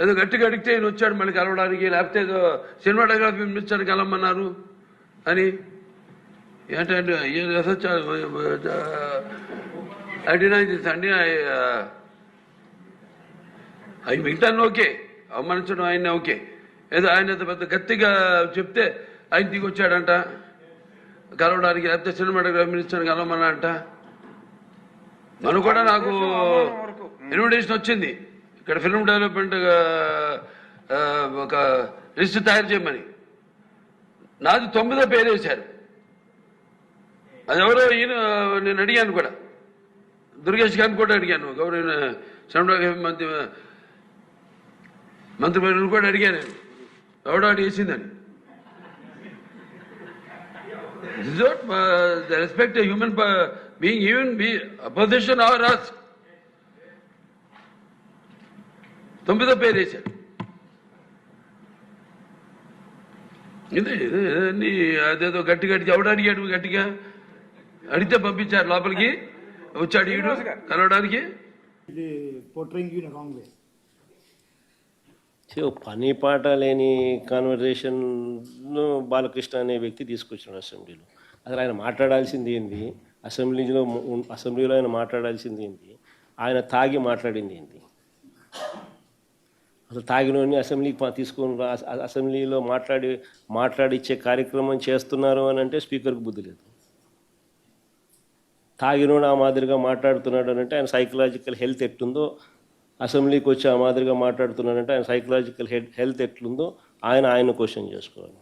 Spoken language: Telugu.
ఏదో గట్టిగా అడిగితే ఈయన వచ్చాడు మళ్ళీ కలవడానికి లేకపోతే ఏదో సినిమాటోగ్రఫీ పిలిపించాడు కలవమన్నారు అని. ఏంటంటే అడినా అండి. అవి మిగతాన్ని ఓకే అవమానించడం ఆయన ఓకే. ఏదో ఆయన పెద్ద గట్టిగా చెప్తే ఆయన దిగి వచ్చాడంట. కలవడానికి లేకపోతే సినిమాటోగ్రఫీ మినిస్టర్ కలవమన్నా అంట మనం కూడా నాకు ఇన్విటేషన్ వచ్చింది. ఇక్కడ ఫిల్మ్ డెవలప్మెంట్ ఒక లిస్ట్ తయారు చేయమని. నాది తొమ్మిదో పేరు వేశారు. అది ఎవరో ఈయన నేను అడిగాను కూడా. దుర్గేష్ గారిని కూడా అడిగాను. గౌరవ సినిమాటోగ్రఫీ మంత్రి మంత్రి కూడా అడిగాను. నేను ఎవడో అడిగేసిందని This is respect human being respect be opposition uh, being, తొమ్మిదో పేరు వేశారు. ఇదే ఇదే అన్ని అదేదో గట్టి గట్టి ఎవడు అడిగాడు గట్టిగా అడిగితే పంపించారు లోపలికి. వచ్చాడు ఈడు కలవడానికి. పని పాట లేని కాన్వర్జేషన్ను బాలకృష్ణ అనే వ్యక్తి తీసుకొచ్చాడు అసెంబ్లీలో. అసలు ఆయన మాట్లాడాల్సింది ఏంది? అసెంబ్లీలో అసెంబ్లీలో ఆయన మాట్లాడాల్సింది ఏంది? ఆయన తాగి మాట్లాడింది ఏంది? అసలు తాగినోని అసెంబ్లీకి తీసుకొని రా అసెంబ్లీలో మాట్లాడి మాట్లాడిచ్చే కార్యక్రమం చేస్తున్నారు అని అంటే స్పీకర్కి బుద్ధి లేదు. తాగినోడు ఆ మాదిరిగా మాట్లాడుతున్నాడు అని అంటే ఆయన సైకలాజికల్ హెల్త్ ఎట్టుందో అసెంబ్లీకి వచ్చి ఆ మాదిరిగా మాట్లాడుతున్నాడంటే ఆయన సైకలాజికల్ హెల్త్ ఎట్లుందో ఆయన ఆయన క్వశ్చన్ చేసుకోవాలి.